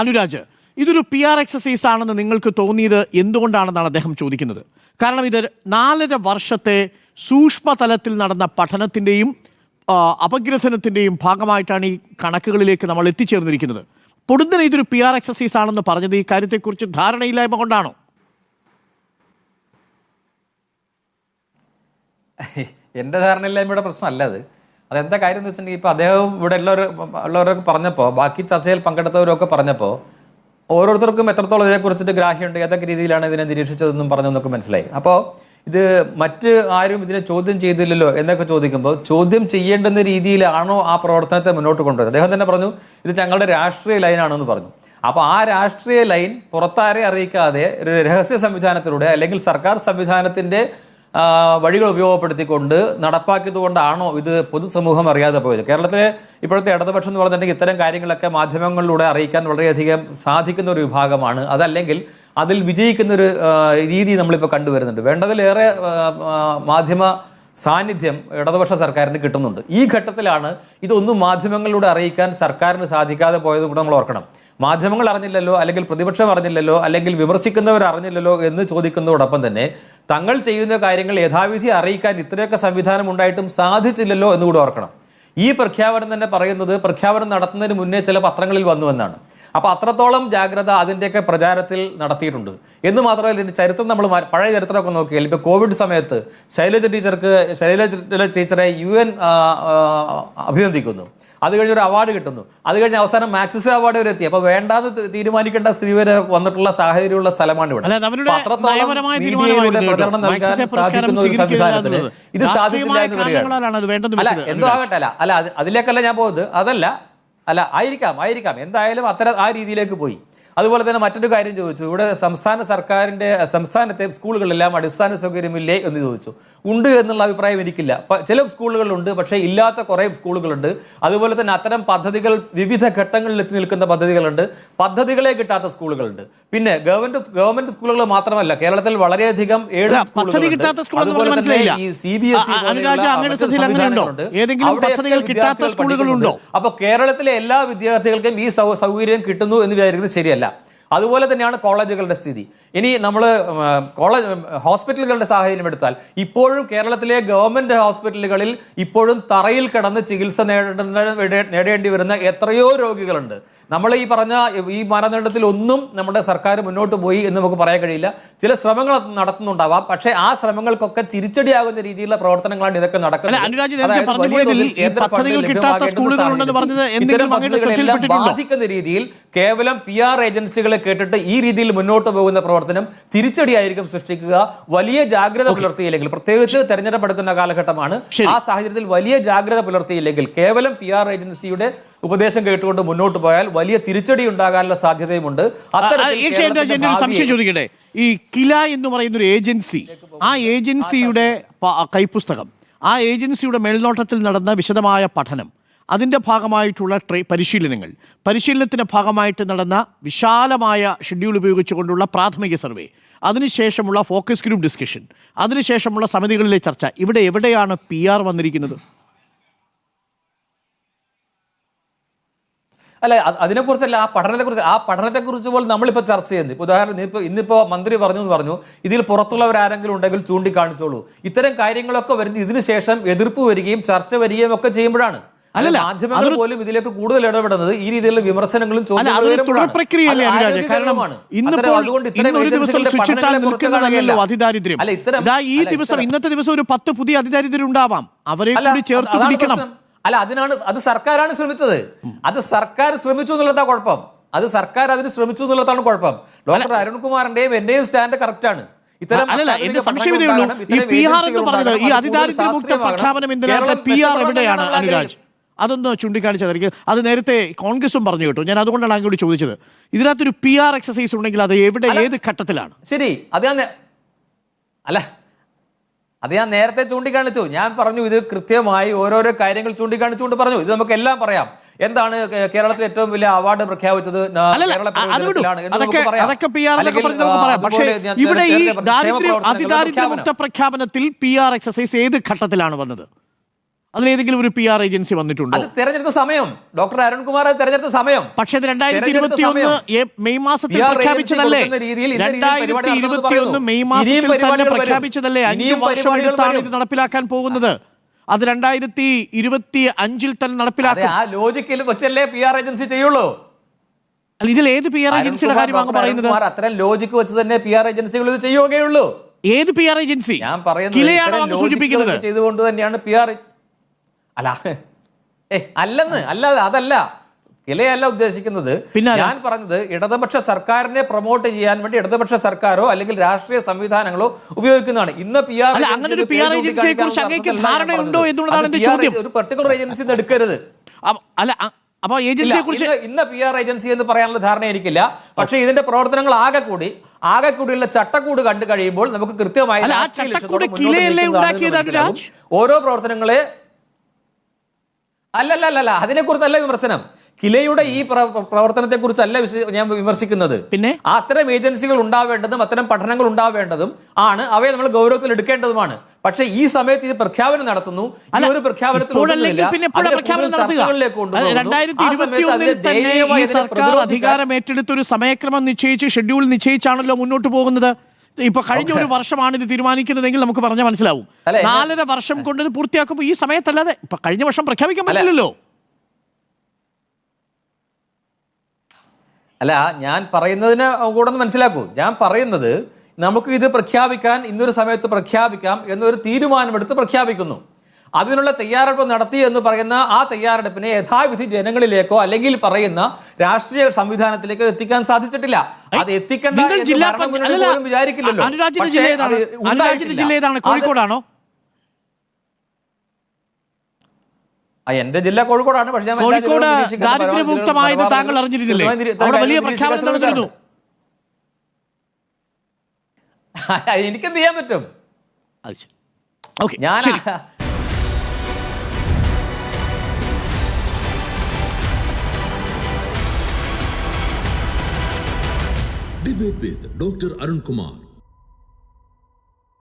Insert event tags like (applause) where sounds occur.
അനുരാജ് ഇതൊരു P R exercise ആണെന്ന് നിങ്ങൾക്ക് തോന്നിയത് എന്തുകൊണ്ടാണെന്നാണ് അദ്ദേഹം ചോദിക്കുന്നത്? കാരണം ഇത് നാലര വർഷത്തെ സൂക്ഷ്മതലത്തിൽ നടന്ന പഠനത്തിന്റെയും അപഗ്രഥനത്തിന്റെയും ഭാഗമായിട്ടാണ് ഈ കണക്കുകളിലേക്ക് നമ്മൾ എത്തിച്ചേർന്നിരിക്കുന്നത്. പൊടുന്നനെ ഇതൊരു പി ആർ എക്സസൈസ് ആണെന്ന് പറഞ്ഞത് ഈ കാര്യത്തെക്കുറിച്ച് ധാരണയില്ലായ്മ കൊണ്ടാണോ? എന്റെ ധാരണയില്ലായ്മയുടെ പ്രശ്നമല്ല അത്. അതെന്താ കാര്യം എന്ന് വെച്ചിട്ടുണ്ടെങ്കിൽ ഇപ്പോൾ അദ്ദേഹം ഇവിടെ ഉള്ളവർ ഉള്ളവരൊക്കെ പറഞ്ഞപ്പോൾ ബാക്കി ചർച്ചയിൽ പങ്കെടുത്തവരൊക്കെ പറഞ്ഞപ്പോൾ ഓരോരുത്തർക്കും എത്രത്തോളം ഇതിനെക്കുറിച്ചിട്ട് ഗ്രാഹ്യമുണ്ട് ഏതൊക്കെ രീതിയിലാണ് ഇതിനെ നിരീക്ഷിച്ചതെന്നും പറഞ്ഞതെന്നൊക്കെ മനസ്സിലായി. അപ്പോൾ ഇത് മറ്റ് ആരും ഇതിനെ ചോദ്യം ചെയ്തില്ലല്ലോ എന്നൊക്കെ ചോദിക്കുമ്പോൾ ചോദ്യം ചെയ്യേണ്ടുന്ന രീതിയിലാണോ ആ പ്രവർത്തനത്തെ മുന്നോട്ട് കൊണ്ടുവരുന്നത്? അദ്ദേഹം തന്നെ പറഞ്ഞു ഇത് ഞങ്ങളുടെ രാഷ്ട്രീയ ലൈനാണെന്ന് പറഞ്ഞു. അപ്പോൾ ആ രാഷ്ട്രീയ ലൈൻ പുറത്താരെ അറിയിക്കാതെ ഒരു രഹസ്യ സംവിധാനത്തിലൂടെ അല്ലെങ്കിൽ സർക്കാർ സംവിധാനത്തിന്റെ വഴികൾ ഉപയോഗപ്പെടുത്തിക്കൊണ്ട് നടപ്പാക്കിയത് കൊണ്ടാണോ ഇത് പൊതുസമൂഹം അറിയാതെ പോയത്? കേരളത്തിലെ ഇപ്പോഴത്തെ ഇടതുപക്ഷം എന്ന് പറഞ്ഞിട്ടുണ്ടെങ്കിൽ ഇത്തരം കാര്യങ്ങളൊക്കെ മാധ്യമങ്ങളിലൂടെ അറിയിക്കാൻ വളരെയധികം സാധിക്കുന്ന ഒരു വിഭാഗമാണ്. അതല്ലെങ്കിൽ അതിൽ വിജയിക്കുന്നൊരു രീതി നമ്മളിപ്പോൾ കണ്ടുവരുന്നുണ്ട്. വേണ്ടതിലേറെ മാധ്യമ സാന്നിധ്യം ഇടതുപക്ഷ സർക്കാരിന് കിട്ടുന്നുണ്ട്. ഈ ഘട്ടത്തിലാണ് ഇതൊന്നും മാധ്യമങ്ങളിലൂടെ അറിയിക്കാൻ സർക്കാരിന് സാധിക്കാതെ പോയത് കൂടെ നമ്മൾ ഓർക്കണം. മാധ്യമങ്ങൾ അറിഞ്ഞില്ലല്ലോ അല്ലെങ്കിൽ പ്രതിപക്ഷം അറിഞ്ഞില്ലല്ലോ അല്ലെങ്കിൽ വിമർശിക്കുന്നവർ അറിഞ്ഞില്ലല്ലോ എന്ന് ചോദിക്കുന്നതോടൊപ്പം തന്നെ തങ്ങൾ ചെയ്യുന്ന കാര്യങ്ങൾ യഥാവിധി അറിയിക്കാൻ ഇത്രയൊക്കെ സംവിധാനം ഉണ്ടായിട്ടും സാധിച്ചില്ലല്ലോ എന്നുകൂടെ ഓർക്കണം. ഈ പ്രഖ്യാപനം തന്നെ പറയുന്നത് പ്രഖ്യാപനം നടത്തുന്നതിന് മുന്നേ ചില പത്രങ്ങളിൽ വന്നുവെന്നാണ്. അപ്പോൾ അത്രത്തോളം ജാഗ്രത അതിന്റെയൊക്കെ പ്രചാരത്തിൽ നടത്തിയിട്ടുണ്ട്. എന്ന് മാത്രമല്ല ഇതിന്റെ ചരിത്രം നമ്മൾ പഴയ ചരിത്രമൊക്കെ നോക്കിയാൽ ഇപ്പോൾ കോവിഡ് സമയത്ത് ശൈലജ ടീച്ചർക്ക് ശൈലജ ടീച്ചറെ യു എൻ അഭിനന്ദിക്കുന്നു. അത് കഴിഞ്ഞ് ഒരു അവാർഡ് കിട്ടുന്നു. അത് കഴിഞ്ഞ് അവസാനം മാക്സിസ് അവാർഡ് വരെ എത്തി. അപ്പോൾ വേണ്ടാന്ന് തീരുമാനിക്കേണ്ട സ്ഥിതി വരെ വന്നിട്ടുള്ള സാഹചര്യമുള്ള സ്ഥലമാണ് ഇവിടെ. പ്രചരണം നൽകാൻ സാധിക്കുന്ന ഒരു സംവിധാനത്തിന് ഇത് സാധിച്ചില്ല രാഷ്ട്രീയമായ എന്ന് വേണ്ടെന്ന് അല്ല എന്തോ. ആകട്ടെ അല്ല അല്ല അതിലേക്കല്ല ഞാൻ പോകുന്നത് അതല്ല അല്ല ആയിരിക്കാം ആയിരിക്കാം. എന്തായാലും അത്തരം ആ രീതിയിലേക്ക് പോയി. അതുപോലെ തന്നെ മറ്റൊരു കാര്യം ചോദിച്ചു. ഇവിടെ സംസ്ഥാന സർക്കാരിന്റെ സംസ്ഥാനത്തെ സ്കൂളുകളിലെല്ലാം അടിസ്ഥാന സൗകര്യമില്ലേ എന്ന് ചോദിച്ചു. ഉണ്ട് എന്നുള്ള അഭിപ്രായം എനിക്കില്ല. ചില സ്കൂളുകളുണ്ട് പക്ഷേ ഇല്ലാത്ത കുറേ സ്കൂളുകളുണ്ട്. അതുപോലെ തന്നെ അത്തരം പദ്ധതികൾ വിവിധ ഘട്ടങ്ങളിൽ എത്തി നിൽക്കുന്ന പദ്ധതികളുണ്ട്. പദ്ധതികളെ കിട്ടാത്ത സ്കൂളുകളുണ്ട്. പിന്നെ ഗവൺമെന്റ് ഗവൺമെന്റ് സ്കൂളുകൾ മാത്രമല്ല കേരളത്തിൽ വളരെയധികം ഏഴ് സ്കൂളുകളുണ്ട്. സ്കൂളുകളുണ്ടോ? അപ്പൊ കേരളത്തിലെ എല്ലാ വിദ്യാർത്ഥികൾക്കും ഈ സൗകര്യം കിട്ടുന്നു എന്ന് വിചാരിക്കുന്നത് ശരിയല്ല. അതുപോലെ തന്നെയാണ് കോളേജുകളുടെ സ്ഥിതി. ഇനി നമ്മൾ കോളേജ് ഹോസ്പിറ്റലുകളുടെ സാഹചര്യം എടുത്താൽ ഇപ്പോഴും കേരളത്തിലെ ഗവൺമെന്റ് ഹോസ്പിറ്റലുകളിൽ ഇപ്പോഴും തറയിൽ കിടന്ന് ചികിത്സ നേടേണ്ട നേടേണ്ടി വരുന്ന എത്രയോ രോഗികളുണ്ട്. നമ്മൾ ഈ പറഞ്ഞ ഈ മാനദണ്ഡത്തിൽ ഒന്നും നമ്മുടെ സർക്കാർ മുന്നോട്ട് പോയി എന്ന് നമുക്ക് പറയാൻ കഴിയില്ല. ചില ശ്രമങ്ങൾ നടത്തുന്നുണ്ടാവാം. പക്ഷേ ആ ശ്രമങ്ങൾക്കൊക്കെ തിരിച്ചടിയാകുന്ന രീതിയിലുള്ള പ്രവർത്തനങ്ങളാണ് ഇതൊക്കെ നടക്കുന്നത്? ബാധിക്കുന്ന രീതിയിൽ കേവലം പി ആർ ഏജൻസികളെ കേട്ടിട്ട് ഈ രീതിയിൽ മുന്നോട്ട് പോകുന്ന പ്രവർത്തനം തിരിച്ചടിയായിരിക്കും സൃഷ്ടിക്കുക. വലിയ ജാഗ്രത പുലർത്തിയില്ലെങ്കിൽ പ്രത്യേകിച്ച് തെരഞ്ഞെടുപ്പെടുക്കുന്ന കാലഘട്ടമാണ്. ആ സാഹചര്യത്തിൽ വലിയ ജാഗ്രത പുലർത്തിയില്ലെങ്കിൽ കേവലം പി ആർ ഏജൻസിയുടെ ഉപദേശം കേട്ടുകൊണ്ട് മുന്നോട്ട് പോയാൽ വലിയ തിരിച്ചടി ഉണ്ടാകാനുള്ള സാധ്യതയുമുണ്ട്. സംശയം ചോദിക്കട്ടെ? ഈ കില എന്ന് പറയുന്ന ഒരു ഏജൻസി ആ ഏജൻസിയുടെ കൈപ്പുസ്തകം ആ ഏജൻസിയുടെ മേൽനോട്ടത്തിൽ നടന്ന വിശദമായ പഠനം അതിന്റെ ഭാഗമായിട്ടുള്ള ട്രെ പരിശീലനങ്ങൾ. പരിശീലനത്തിന്റെ ഭാഗമായിട്ട് നടന്ന വിശാലമായ ഷെഡ്യൂൾ ഉപയോഗിച്ചുകൊണ്ടുള്ള പ്രാഥമിക സർവേ. അതിനുശേഷമുള്ള ഫോക്കസ് ഗ്രൂപ്പ് ഡിസ്കഷൻ അതിനുശേഷമുള്ള സമിതികളിലെ ചർച്ച. ഇവിടെ എവിടെയാണ് പി ആർ വന്നിരിക്കുന്നത്? അല്ല അതിനെക്കുറിച്ചല്ല ആ പഠനത്തെക്കുറിച്ച് ആ പഠനത്തെക്കുറിച്ച് പോലും നമ്മളിപ്പോൾ ചർച്ച ചെയ്യുന്നത്. ഇപ്പോൾ ഉദാഹരണം ഇപ്പോൾ ഇന്നിപ്പോൾ മന്ത്രി പറഞ്ഞു എന്ന് പറഞ്ഞു ഇതിൽ പുറത്തുള്ളവരാരെങ്കിലും ഉണ്ടെങ്കിൽ ചൂണ്ടിക്കാണിച്ചോളൂ. ഇത്തരം കാര്യങ്ങളൊക്കെ വരുന്ന ഇതിനുശേഷം എതിർപ്പ് വരികയും ചർച്ച വരികയും ഒക്കെ ചെയ്യുമ്പോഴാണ്. അല്ലല്ല, മാധ്യമങ്ങൾ പോലും ഇതിലേക്ക് കൂടുതൽ ഇടപെടുന്നത് ഈ രീതിയിലുള്ള വിമർശനങ്ങളും ചോദ്യങ്ങളും ഇന്നിപ്പോൾ. അതിദാരിദ്ര്യം. ഈ ദിവസം ഇന്നത്തെ ദിവസം ഒരു പത്ത് പുതിയ അതിദാരിദ്ര്യം ഉണ്ടാവാം. അവരെ കൂടി ചേർത്ത് പിടിക്കണം. അല്ല അതിനാണ് അത് സർക്കാരാണ് ശ്രമിച്ചത്. അത് സർക്കാർ ശ്രമിച്ചു എന്നുള്ളതാ കുഴപ്പം. അത് സർക്കാർ അതിന് ശ്രമിച്ചു എന്നുള്ളതാണ് കുഴപ്പം. ഡോക്ടർ അരുൺകുമാറിന്റെയും എന്റെയും സ്റ്റാൻഡ് കറക്റ്റ് ആണ് ഇത്തരം അല്ലല്ല എന്റെ സംശയം ഉള്ളൂ. ഈ പി ആർ എന്ന് പറഞ്ഞത് ഈ അതിദാരിദ്ര്യമുക്ത പ്രഖ്യാപനം എന്തിനാണ്? പി ആർ എവിടെയാണ് അനുരാജ്. അതൊന്ന് ചൂണ്ടിക്കാണിച്ചതായിരിക്കും അത് നേരത്തെ കോൺഗ്രസും പറഞ്ഞു കേട്ടോ. ഞാൻ അതുകൊണ്ടാണ് അങ്ങോട്ട് ചോദിച്ചത്. ഇതിനകത്തൊരു പി ആർ എക്സസൈസ് ഉണ്ടെങ്കിൽ അത് എവിടെ ഏത് ഘട്ടത്തിലാണ്? ശരി അത് ഞാൻ അല്ല അത് ഞാൻ നേരത്തെ ചൂണ്ടിക്കാണിച്ചു. ഞാൻ പറഞ്ഞു ഇത് കൃത്യമായി ഓരോരോ കാര്യങ്ങൾ ചൂണ്ടിക്കാണിച്ചുകൊണ്ട് പറഞ്ഞു. ഇത് നമുക്ക് എല്ലാം പറയാം. എന്താണ് കേരളത്തിൽ ഏറ്റവും വലിയ അവാർഡ് പ്രഖ്യാപിച്ചത്? പ്രഖ്യാപനത്തിൽ പി ആർ എക്സസൈസ് ഏത് ഘട്ടത്തിലാണ് വന്നത്? അതിലേതെങ്കിലും ഒരു പി ആർ ഏജൻസി വന്നിട്ടുണ്ടോ? അത് തെരഞ്ഞെടുത്ത സമയം. ഡോക്ടർ അരുൺകുമാർ അത് തെരഞ്ഞെടുത്ത സമയം. പക്ഷേ രണ്ടായിരത്തി ഇരുപത്തി ഒന്ന് മെയ് മാസത്തിൽ പ്രഖ്യാപിച്ചതല്ലേ? രണ്ടായിരത്തി ഇരുപത്തി ഒന്ന് മെയ് മാസത്തിൽ തന്നെ പ്രഖ്യാപിച്ചതല്ലേ? അഞ്ച് വർഷം എടുത്താണ് ഇത് നടപ്പിലാക്കാൻ പോകുന്നത്. അത് രണ്ടായിരത്തി ഇരുപത്തി അഞ്ചിൽ തന്നെ നടപ്പിലാക്കും. ആ ലോജിക്കിൽ വെച്ചല്ലേ പി ആർ ഏജൻസി ചെയ്യുള്ളൂ. അല്ല ഇതിൽ ഏത് പി ആർ ഏജൻസിയുടെ കാര്യമാണ് പറയുന്നത്? അത്ര ലോജിക്ക് വെച്ച് തന്നെ പി ആർ ഏജൻസികൾ ഇത് ചെയ്യുകയുള്ളൂ. ഏത് പി ആർ ഏജൻസി ഞാൻ പറയുന്നത് സൂചിപ്പിക്കുന്നത്? ചെയ്തുകൊണ്ട് തന്നെയാണ് പി ആർ അല്ല. ഏ അല്ലെന്ന്. അല്ല അതല്ല. കിലയല്ല ഉദ്ദേശിക്കുന്നത് പിന്നെ ഞാൻ പറഞ്ഞത് ഇടതുപക്ഷ സർക്കാരിനെ പ്രൊമോട്ട് ചെയ്യാൻ വേണ്ടി ഇടതുപക്ഷ സർക്കാരോ അല്ലെങ്കിൽ രാഷ്ട്രീയ സംവിധാനങ്ങളോ ഉപയോഗിക്കുന്നതാണ്. ഇന്ന് പി ആർ ഒരു പെർട്ടിക്കുലർ ഏജൻസി എടുക്കരുത്. അല്ല അപ്പോൾ ഏജൻസിയെ കുറിച്ച് ഇന്ന് പി ആർ ഏജൻസി എന്ന് പറയാനുള്ള ധാരണ എനിക്കില്ല. പക്ഷേ ഇതിന്റെ പ്രവർത്തനങ്ങൾ ആകെ കൂടി ആകെ കൂടിയുള്ള ചട്ടക്കൂട് കണ്ടു കഴിയുമ്പോൾ നമുക്ക് കൃത്യമായി ഓരോ ആ രാഷ്ട്രീയ ചട്ടക്കൂട് ലക്ഷ്യത്തോടെ മുന്നോട്ട് കിലയല്ലേ നീക്കുന്നതാണ് ഉണ്ടാക്കിയത് എന്ന് മനസ്സിലാവും. അനുരാജ്? ഓരോ പ്രവർത്തനങ്ങളെ അല്ലല്ല അല്ലല്ല അതിനെക്കുറിച്ചല്ല വിമർശനം. കിലയുടെ ഈ പ്രവർത്തനത്തെ കുറിച്ചല്ല ഞാൻ വിമർശിക്കുന്നത്. പിന്നെ? അത്തരം ഏജൻസികൾ ഉണ്ടാവേണ്ടതും അത്തരം പഠനങ്ങൾ ഉണ്ടാവേണ്ടതും ആണ്. അവയെ നമ്മൾ ഗൗരവത്തിൽ എടുക്കേണ്ടതുമാണ്. പക്ഷേ ഈ സമയത്ത് ഇത് പ്രഖ്യാപനം നടത്തുന്നു. ഈ ഒരു പ്രഖ്യാപനത്തിലൂടെ പിന്നെ എപ്പോഴാ പ്രഖ്യാപനം കൂടുതൽ നടത്തുക. ചർച്ചകളിലേക്ക് കൊണ്ടുപോകുന്നു. രണ്ടായിരത്തി ആ ഇരുപത്തി സമയത്ത് അതിനെ ഒന്നിൽ തന്നെ ഈ ദയനീയമായി അതിനെ സർക്കാർ അധികാരം ഏറ്റെടുത്ത് ഒരു സമയക്രമം നിശ്ചയിച്ച് ഷെഡ്യൂൾ നിശ്ചയിച്ചാണല്ലോ മുന്നോട്ട് പോകുന്നത്. ഇപ്പൊ കഴിഞ്ഞ ഒരു വർഷമാണ് ഇത് തീരുമാനിക്കുന്നതെങ്കിൽ നമുക്ക് പറഞ്ഞാൽ മനസ്സിലാവും. നാലര വർഷം കൊണ്ട് ഇത് പൂർത്തിയാക്കുമ്പോൾ ഈ സമയത്തല്ലാതെ ഇപ്പൊ കഴിഞ്ഞ വർഷം പ്രഖ്യാപിക്കാൻ പറ്റില്ലല്ലോ. അല്ല ഞാൻ പറയുന്നതിന് കൂടെ ഒന്ന് മനസ്സിലാക്കൂ. ഞാൻ പറയുന്നത് നമുക്ക് ഇത് പ്രഖ്യാപിക്കാൻ ഇന്നൊരു സമയത്ത് പ്രഖ്യാപിക്കാം എന്നൊരു തീരുമാനമെടുത്ത് പ്രഖ്യാപിക്കുന്നു. അതിനുള്ള തയ്യാറെടുപ്പ് നടത്തി എന്ന് പറയുന്ന ആ തയ്യാറെടുപ്പിനെ യഥാവിധി ജനങ്ങളിലേക്കോ അല്ലെങ്കിൽ പറയുന്ന രാഷ്ട്രീയ സംവിധാനത്തിലേക്കോ എത്തിക്കാൻ സാധിച്ചിട്ടില്ല. അത് എത്തിക്കേണ്ട വിചാരിക്കില്ലല്ലോ. കോഴിക്കോടാണോ? എന്റെ ജില്ല കോഴിക്കോടാണ്. പക്ഷേ കോഴിക്കോട് ദാരിദ്ര്യമുക്തമായത് താങ്കൾ അറിഞ്ഞിരുന്നില്ലേ അവിടെ വലിയ പ്രഖ്യാപനം നടന്നിരുന്നു. (laughs) എനിക്കെന്ത് ചെയ്യാൻ പറ്റും? ഞാൻ டிபேட் வித் டாக்டர் அருண்குமார்.